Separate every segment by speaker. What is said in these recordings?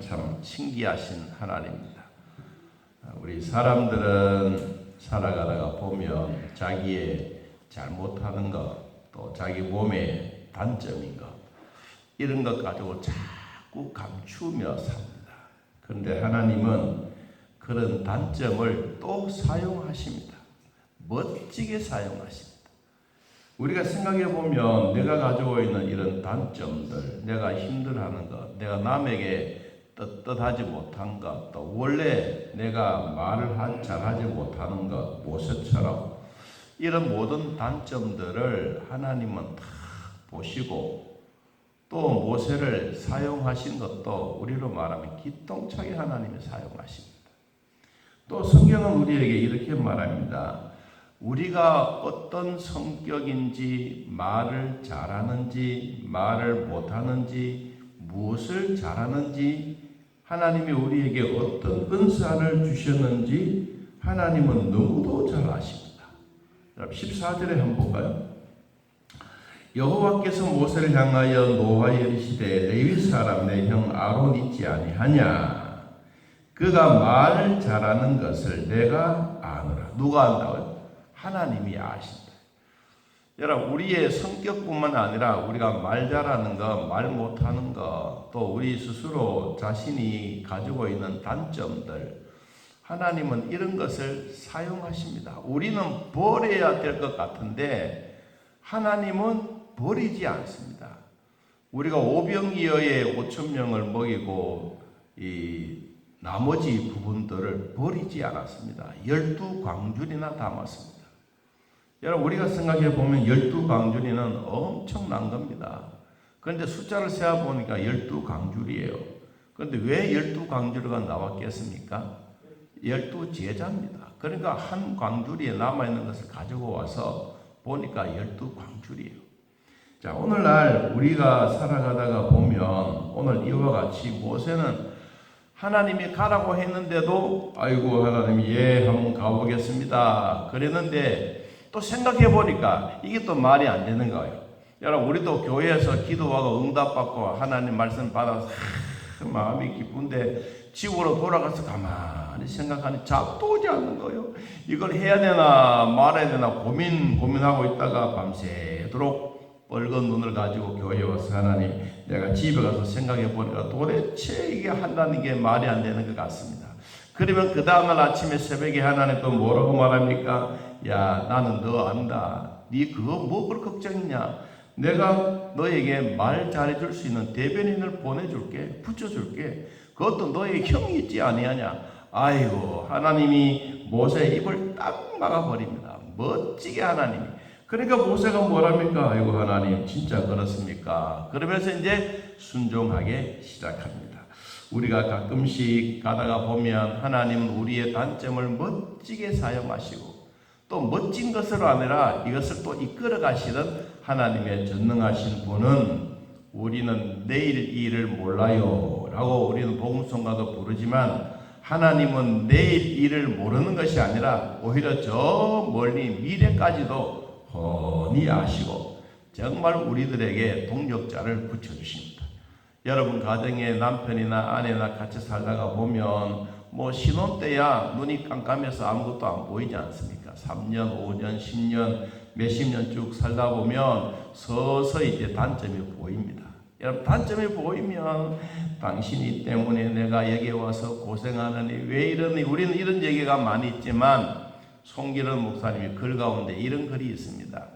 Speaker 1: 참 신기하신 하나님입니다. 우리 사람들은 살아가다가 보면 자기의 잘못하는 것, 또 자기 몸의 단점인 것, 이런 것 가지고 자꾸 감추며 삽니다. 그런데 하나님은 그런 단점을 또 사용하십니다. 멋지게 사용하십니다. 우리가 생각해 보면 내가 가지고 있는 이런 단점들, 내가 힘들어하는 것, 내가 남에게 떳떳하지 못한 것, 또 원래 내가 말을 하- 잘하지 못하는 것, 모세처럼 이런 모든 단점들을 하나님은 다 보시고 또 모세를 사용하신 것도 우리로 말하면 기똥차게 하나님이 사용하십니다. 또 성경은 우리에게 이렇게 말합니다. 우리가 어떤 성격인지 말을 잘하는지 말을 못하는지 무엇을 잘하는지 하나님이 우리에게 어떤 은사를 주셨는지 하나님은 너무도 잘 아십니다. 여러분 14절에 한번 볼까요? 여호와께서 모세를 향하여 노하여 이르시되 레위 사람 내 형 아론 있지 아니하냐 그가 말 잘하는 것을 내가 아노라 누가 안다고요? 하나님이 아신다. 여러분 우리의 성격뿐만 아니라 우리가 말 잘하는 거, 말 못하는 거, 또 우리 스스로 자신이 가지고 있는 단점들 하나님은 이런 것을 사용하십니다. 우리는 버려야 될 것 같은데 하나님은 버리지 않습니다. 우리가 오병이어의 5천 명을 먹이고 이 나머지 부분들을 버리지 않았습니다. 열두 광준이나 담았습니다. 여러분 우리가 생각해 보면 열두 광준이는 엄청난 겁니다. 그런데 숫자를 세어 보니까 열두 광줄이에요. 그런데 왜 열두 광줄가 나왔겠습니까? 열두 제자입니다. 그러니까 한 광주리에 남아 있는 것을 가지고 와서 보니까 열두 광줄이에요. 자, 오늘날 우리가 살아가다가 보면 오늘 이와 같이 모세는 하나님이 가라고 했는데도 아이고 하나님 예 한번 가보겠습니다. 그랬는데 또 생각해 보니까 이게 또 말이 안 되는 거예요. 여러분 우리도 교회에서 기도하고 응답받고 하나님 말씀 받아서 하, 마음이 기쁜데 지구로 돌아가서 가만히 생각하니 잠도 오지 않는 거예요. 이걸 해야 되나 말아야 되나 고민 고민하고 있다가 밤새도록 빨간 눈을 가지고 교회에 와서 하나님 내가 집에 가서 생각해 보니까 도대체 이게 한다는 게 말이 안 되는 것 같습니다. 그러면 그 다음날 아침에 새벽에 하나님 또 뭐라고 말합니까? 야 나는 너 안다. 네 그거 뭐 그렇게 걱정이냐? 내가 너에게 말 잘해줄 수 있는 대변인을 보내줄게, 붙여줄게. 그것도 너의 형이 있지 아니하냐? 아이고 하나님이 모세의 입을 딱 막아버립니다. 멋지게 하나님이. 그러니까 모세가 뭐랍니까? 아이고 하나님 진짜 그렇습니까? 그러면서 이제 순종하게 시작합니다. 우리가 가끔씩 가다가 보면 하나님은 우리의 단점을 멋지게 사용하시고 또 멋진 것으로 아니라 이것을 또 이끌어 가시는 하나님의 전능하신 분은 우리는 내일 일을 몰라요 라고 우리는 복음성가도 부르지만 하나님은 내일 일을 모르는 것이 아니라 오히려 저 멀리 미래까지도 훤히 아시고 정말 우리들에게 동력자를 붙여주십니다. 여러분 가정에 남편이나 아내나 같이 살다가 보면 뭐 신혼 때야 눈이 깜깜해서 아무것도 안 보이지 않습니까? 3년, 5년, 10년, 몇십 년 쭉 살다 보면 서서히 이제 단점이 보입니다. 여러분 단점이 보이면 당신이 때문에 내가 여기 와서 고생하느니 왜 이러니 우리는 이런 얘기가 많이 있지만 송기른 목사님이 글 가운데 이런 글이 있습니다.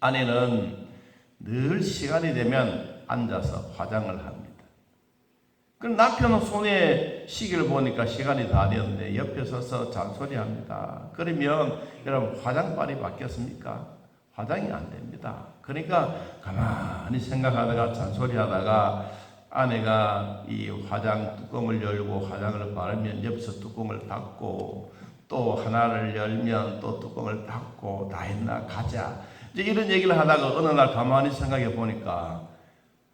Speaker 1: 아내는 늘 시간이 되면 앉아서 화장을 합니다. 그럼 남편은 손에 시계를 보니까 시간이 다 되었는데 옆에 서서 잔소리합니다. 그러면 여러분 화장빨이 바뀌었습니까? 화장이 안 됩니다. 그러니까 가만히 생각하다가 잔소리하다가 아내가 이 화장 뚜껑을 열고 화장을 바르면 옆에서 뚜껑을 닫고 또 하나를 열면 또 뚜껑을 닫고 다 했나 가자. 이제 이런 얘기를 하다가 어느 날 가만히 생각해 보니까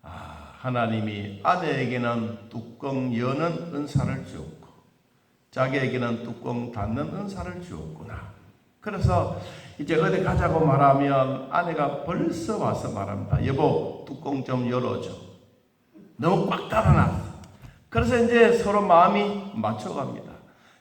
Speaker 1: 아, 하나님이 아내에게는 뚜껑 여는 은사를 주었고 자기에게는 뚜껑 닫는 은사를 주었구나. 그래서 이제 어디 가자고 말하면 아내가 벌써 와서 말합니다. 여보 뚜껑 좀 열어줘. 너무 꽉 닫아놨어. 그래서 이제 서로 마음이 맞춰갑니다.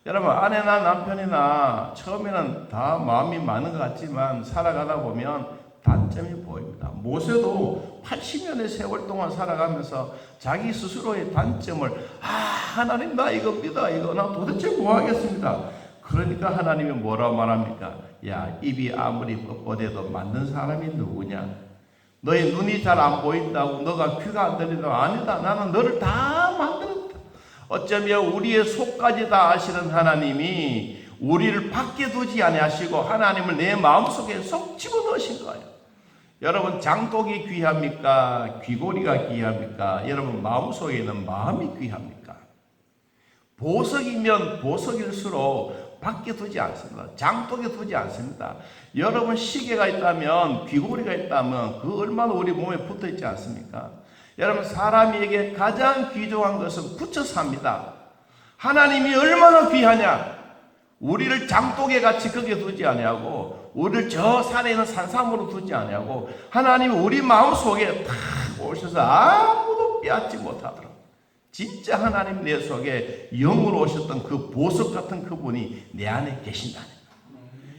Speaker 1: 여러분 아내나 남편이나 처음에는 다 마음이 많은 것 같지만 살아가다 보면 단점이 보입니다. 모세도 80년의 세월 동안 살아가면서 자기 스스로의 단점을 아 하나님 나 이거 믿어 이거 나 도대체 뭐 하겠습니다. 그러니까 하나님이 뭐라 말합니까? 야 입이 아무리 뻣뻣해도 만든 사람이 누구냐? 너의 눈이 잘 안 보인다고 너가 귀가 안 들린다고 아니다. 나는 너를 다 만들었다. 어쩌면 우리의 속까지 다 아시는 하나님이 우리를 밖에 두지 아니하시고 하나님을 내 마음속에 쏙 집어넣으신 거예요. 여러분 장독이 귀합니까? 귀고리가 귀합니까? 여러분 마음속에 있는 마음이 귀합니까? 보석이면 보석일수록 밖에 두지 않습니다. 장독에 두지 않습니다. 여러분 시계가 있다면 귀고리가 있다면 그 얼마나 우리 몸에 붙어 있지 않습니까? 여러분 사람에게 가장 귀중한 것은 붙여 삽니다. 하나님이 얼마나 귀하냐? 우리를 장독에 같이 거기에 두지 아니하고 우리를 저 산에 있는 산삼으로 두지 아니하고 하나님이 우리 마음속에 탁 오셔서 아무도 빼앗지 못하도록 진짜 하나님 내 속에 영으로 오셨던 그 보석 같은 그분이 내 안에 계신다는.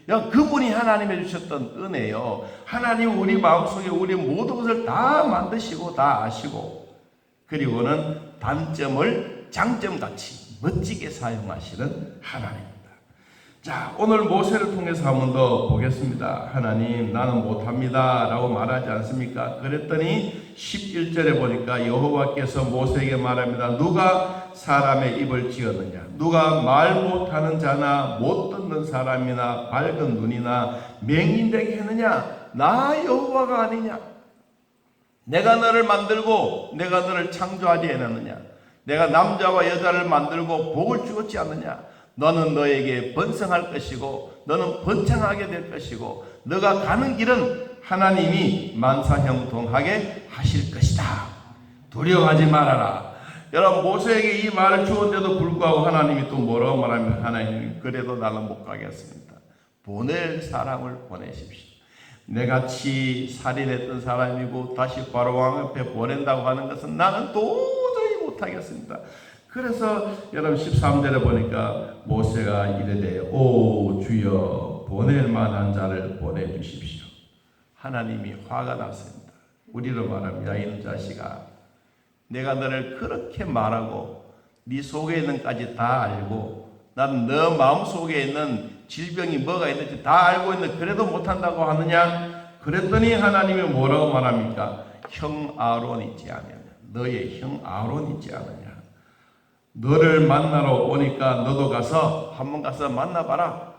Speaker 1: 그분이 하나님이 주셨던 은혜요. 하나님 우리 마음속에 우리 모든 것을 다 만드시고 다 아시고 그리고는 단점을 장점같이 멋지게 사용하시는 하나님. 자, 오늘 모세를 통해서 한 번 더 보겠습니다. 하나님, 나는 못합니다. 라고 말하지 않습니까? 그랬더니 11절에 보니까 여호와께서 모세에게 말합니다. 누가 사람의 입을 지었느냐? 누가 말 못하는 자나 못 듣는 사람이나 밝은 눈이나 맹인되게 했느냐? 나 여호와가 아니냐? 내가 너를 만들고 내가 너를 창조하지 않았느냐? 내가 남자와 여자를 만들고 복을 주었지 않느냐? 너는 너에게 번성할 것이고 너는 번창하게 될 것이고 너가 가는 길은 하나님이 만사형통하게 하실 것이다. 두려워하지 말아라. 여러분 모세에게 이 말을 주었는데도 불구하고 하나님이 또 뭐라고 말하면 하나님이 그래도 나는 못 가겠습니다. 보낼 사람을 보내십시오. 내같이 살인했던 사람이고 다시 바로 왕 앞에 보낸다고 하는 것은 나는 도저히 못하겠습니다. 그래서 여러분 13절에 보니까 모세가 이르되 오 주여 보낼 만한 자를 보내주십시오. 하나님이 화가 났습니다. 우리로 말하면 야 이놈 자식아 내가 너를 그렇게 말하고 네 속에 있는 까지 다 알고 나는 너 마음 속에 있는 질병이 뭐가 있는지 다 알고 있는데 그래도 못한다고 하느냐? 그랬더니 하나님이 뭐라고 말합니까? 형 아론 있지 않느냐? 너의 형 아론 있지 않느냐? 너를 만나러 오니까 너도 가서 한번 가서 만나봐라.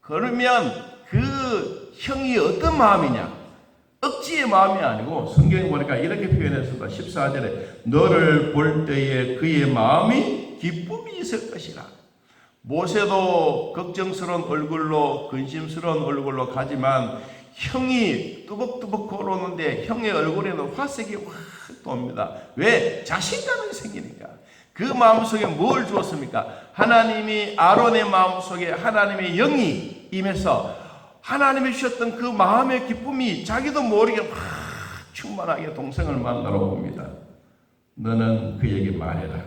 Speaker 1: 그러면 그 형이 어떤 마음이냐? 억지의 마음이 아니고 성경에 보니까 이렇게 표현했습니다. 14절에 너를 볼 때에 그의 마음이 기쁨이 있을 것이라. 모세도 걱정스러운 얼굴로 근심스러운 얼굴로 가지만 형이 뚜벅뚜벅 걸어오는데 형의 얼굴에는 화색이 확 돕니다. 왜? 자신감이 생기니까. 그 마음속에 뭘 주었습니까? 하나님이 아론의 마음속에 하나님의 영이 임해서 하나님이 주셨던 그 마음의 기쁨이 자기도 모르게 확 충만하게 동생을 만나러 옵니다. 너는 그에게 말해라.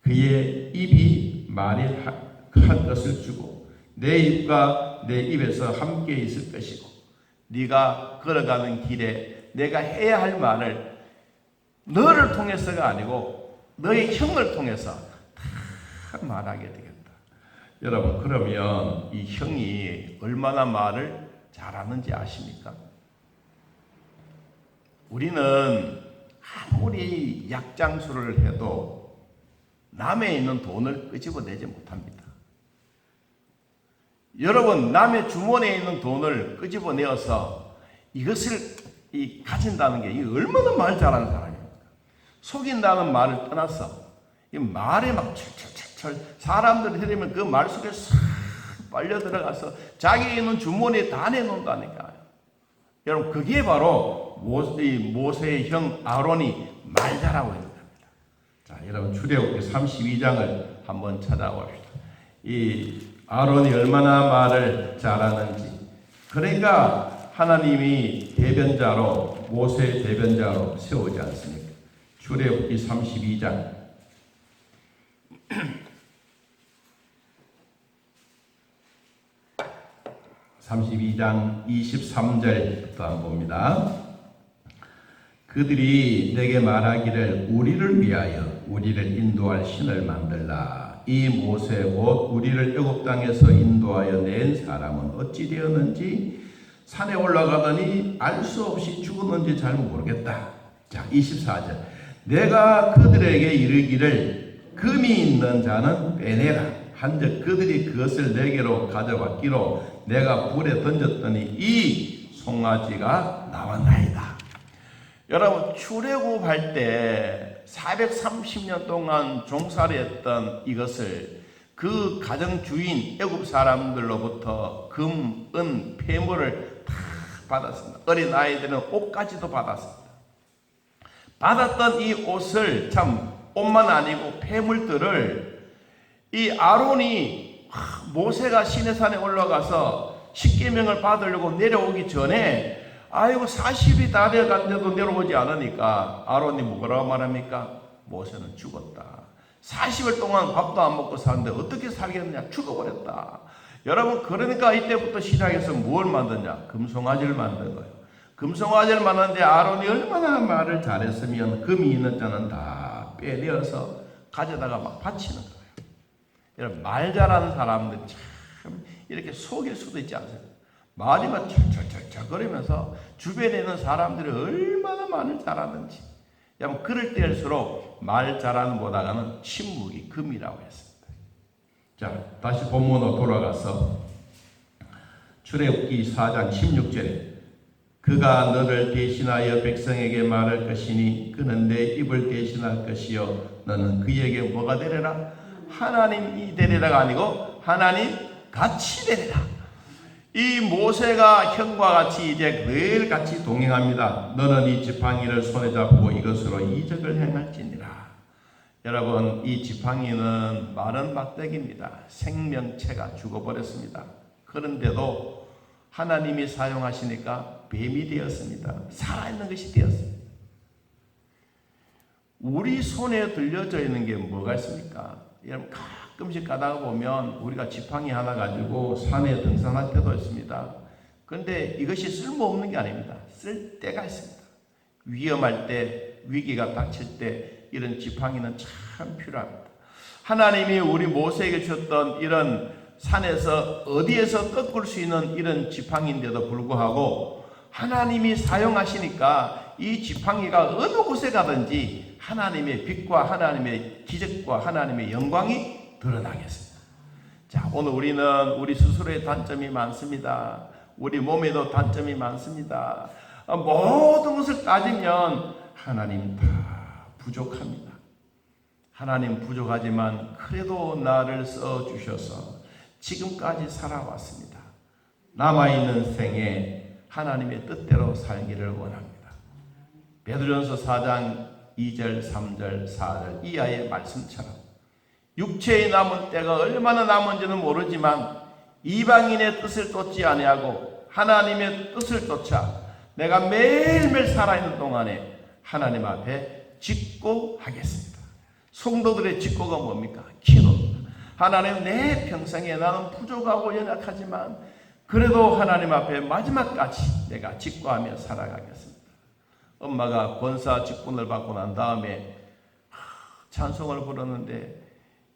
Speaker 1: 그의 입이 말할 것을 주고 내 입과 내 입에서 함께 있을 것이고 네가 걸어가는 길에 내가 해야 할 말을 너를 통해서가 아니고 너의 형을 통해서 다 말하게 되겠다. 여러분 그러면 이 형이 얼마나 말을 잘하는지 아십니까? 우리는 아무리 약장수를 해도 남에 있는 돈을 끄집어내지 못합니다. 여러분 남의 주머니에 있는 돈을 끄집어내어서 이것을 이 가진다는 게 얼마나 말 잘하는 사람입니까? 속인다는 말을 떠나서 이 말에 막 철철철철 사람들이 들으면 그 말 속에 싹 빨려 들어가서 자기 있는 주머니에 다 내놓는다니까요. 여러분 그게 바로 모세, 모세의 형 아론이 말 잘하고 있는 겁니다. 자 여러분 출애굽기 32장을 한번 찾아봅시다. 이 아론이 얼마나 말을 잘하는지. 그러니까 하나님이 대변자로 모세 대변자로 세우지 않습니까? 출애굽기 32장 32장 23절부터 한번 봅니다. 그들이 내게 말하기를 우리를 위하여 우리를 인도할 신을 만들라. 이 모세 곧 우리를 애굽 땅에서 인도하여 낸 사람은 어찌 되었는지 산에 올라가더니 알 수 없이 죽었는지 잘 모르겠다. 자, 24절. 내가 그들에게 이르기를 금이 있는 자는 빼내라. 한즉 그들이 그것을 내게로 가져왔기로 내가 불에 던졌더니 이 송아지가 나왔나이다. 여러분 출애굽할 때 430년 동안 종살이 했던 이것을 그 가정 주인 애굽 사람들로부터 금, 은, 폐물을 다 받았습니다. 어린 아이들은 옷까지도 받았습니다. 받았던 이 옷을 참 옷만 아니고 폐물들을 이 아론이 모세가 시내산에 올라가서 십계명을 받으려고 내려오기 전에 아이고 40이 다 돼간데도 내려오지 않으니까 아론이 뭐라고 말합니까? 모세는 죽었다. 40일 동안 밥도 안 먹고 사는데 어떻게 살겠느냐? 죽어버렸다. 여러분 그러니까 이때부터 시작해서 뭘 만드냐? 금송아지를 만든 거예요. 금송아지를 만드는데 아론이 얼마나 말을 잘했으면 금이 있는 자는 다 빼내어서 가져다가 막 바치는 거예요. 여러분 말 잘하는 사람들 참 이렇게 속일 수도 있지 않습니까? 말이 막 철철철철 거리면서 주변에 있는 사람들이 얼마나 말을 잘하는지 여러분 그럴 때일수록 말 잘하는 보다가는 침묵이 금이라고 했습니다. 자 다시 본문으로 돌아가서 출애굽기 4장 16절에 그가 너를 대신하여 백성에게 말할 것이니 그는 내 입을 대신할 것이요 너는 그에게 뭐가 되리라 하나님이 되리라가 아니고 하나님 같이 되리라. 이 모세가 형과 같이 이제 늘 같이 동행합니다. 너는 이 지팡이를 손에 잡고 이것으로 이적을 행할지니라. 여러분 이 지팡이는 마른 막대기입니다. 생명체가 죽어버렸습니다. 그런데도 하나님이 사용하시니까 뱀이 되었습니다. 살아있는 것이 되었습니다. 우리 손에 들려져 있는 게 뭐가 있습니까? 여러분 가끔씩 가다가 보면 우리가 지팡이 하나 가지고 산에 등산할 때도 있습니다. 그런데 이것이 쓸모없는 게 아닙니다. 쓸 때가 있습니다. 위험할 때, 위기가 닥칠 때 이런 지팡이는 참 필요합니다. 하나님이 우리 모세에게 주셨던 이런 산에서 어디에서 꺾을 수 있는 이런 지팡이인데도 불구하고 하나님이 사용하시니까 이 지팡이가 어느 곳에 가든지 하나님의 빛과 하나님의 기적과 하나님의 영광이 드러나겠습니다. 자, 오늘 우리는 우리 스스로의 단점이 많습니다. 우리 몸에도 단점이 많습니다. 어, 모든 것을 따지면 하나님 다 부족합니다. 하나님 부족하지만 그래도 나를 써 주셔서 지금까지 살아왔습니다. 남아있는 생에 하나님의 뜻대로 살기를 원합니다. 베드로전서 4장 2절, 3절, 4절 이하의 말씀처럼 육체의 남은 때가 얼마나 남은지는 모르지만 이방인의 뜻을 쫓지 아니하고 하나님의 뜻을 쫓아 내가 매일매일 살아있는 동안에 하나님 앞에 짓고 하겠습니다. 성도들의 짓고가 뭡니까? 기도입니다. 하나님 내 평생에 나는 부족하고 연약하지만 그래도 하나님 앞에 마지막까지 내가 직구하며 살아가겠습니다. 엄마가 권사 직분을 받고 난 다음에 찬송을 부르는데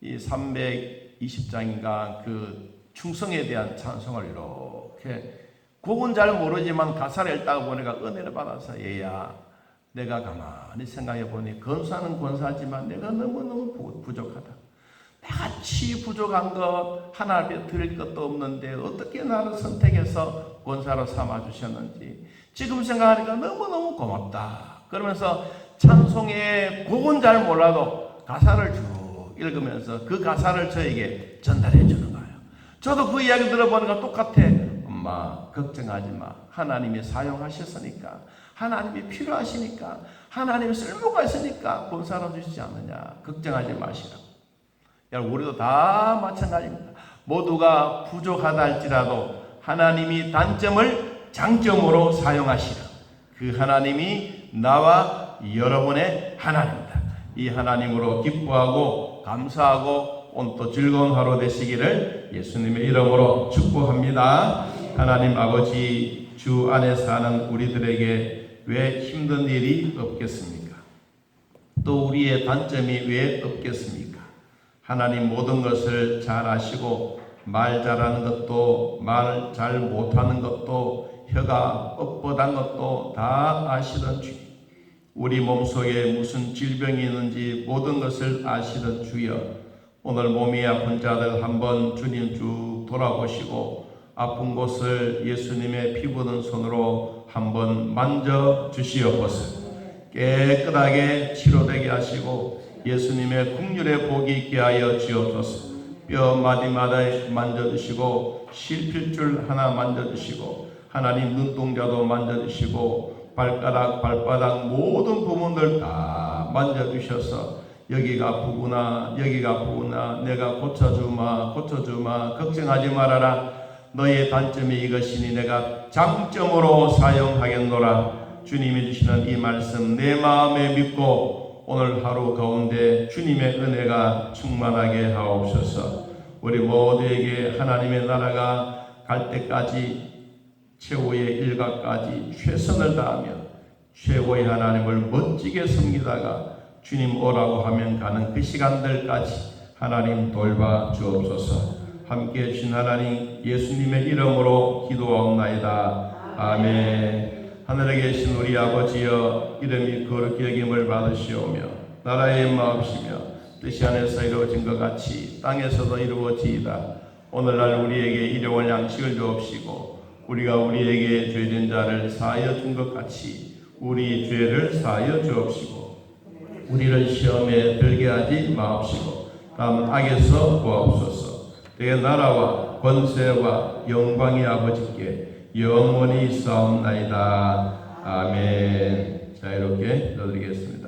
Speaker 1: 이 320장인가 그 충성에 대한 찬송을 이렇게 곡은 잘 모르지만 가사를 읽다가 보니까 은혜를 받아서 얘야 내가 가만히 생각해 보니 권사는 권사지만 내가 너무너무 부족하다. 같이 부족한 것 하나 드릴 것도 없는데 어떻게 나를 선택해서 권사로 삼아 주셨는지 지금 생각하니까 너무너무 고맙다. 그러면서 찬송의 곡은 잘 몰라도 가사를 쭉 읽으면서 그 가사를 저에게 전달해 주는 거예요. 저도 그 이야기 들어보니까 똑같아. 엄마 걱정하지 마. 하나님이 사용하셨으니까 하나님이 필요하시니까 하나님이 쓸모가 있으니까 권사로 주시지 않느냐. 걱정하지 마시라고. 여러분 우리도 다 마찬가지입니다. 모두가 부족하다 할지라도 하나님이 단점을 장점으로 사용하시라. 그 하나님이 나와 여러분의 하나님입니다. 이 하나님으로 기뻐하고 감사하고 오늘 또 즐거운 하루 되시기를 예수님의 이름으로 축복합니다. 하나님 아버지 주 안에 사는 우리들에게 왜 힘든 일이 없겠습니까? 또 우리의 단점이 왜 없겠습니까? 하나님 모든 것을 잘 아시고 말 잘하는 것도 말 잘 못하는 것도 혀가 뻣뻣한 것도 다 아시던 주님 우리 몸속에 무슨 질병이 있는지 모든 것을 아시던 주여 오늘 몸이 아픈 자들 한번 주님 쭉 돌아보시고 아픈 곳을 예수님의 피 묻은 손으로 한번 만져 주시옵소서 깨끗하게 치료되게 하시고 예수님의 국률의 복이 있게 하여 주옵소서. 뼈 마디마다 만져주시고 실필줄 하나 만져주시고 하나님 눈동자도 만져주시고 발가락 발바닥 모든 부분들 다 만져주셔서 여기가 아프구나 여기가 아프구나 내가 고쳐주마 고쳐주마 걱정하지 말아라 너의 단점이 이것이니 내가 장점으로 사용하겠노라 주님이 주시는 이 말씀 내 마음에 믿고 오늘 하루 가운데 주님의 은혜가 충만하게 하옵소서. 우리 모두에게 하나님의 나라가 갈 때까지 최후의 일각까지 최선을 다하며 최고의 하나님을 멋지게 섬기다가 주님 오라고 하면 가는 그 시간들까지 하나님 돌봐 주옵소서. 함께 해주신 하나님 예수님의 이름으로 기도하옵나이다. 아멘. 하늘에 계신 우리 아버지여 이름이 거룩히 여김을 받으시오며 나라의 마음이시며 뜻이 안에서 이루어진 것 같이 땅에서도 이루어지이다. 오늘날 우리에게 일용할 양식을 주옵시고 우리가 우리에게 죄진 자를 사하여 준 것 같이 우리 죄를 사하여 주옵시고 우리를 시험에 들게 하지 마옵시고 다음 악에서 구하옵소서. 대의 나라와 권세와 영광이 아버지께 영원히 있사옵나이다. 아멘. 자 이렇게 기도드리겠습니다.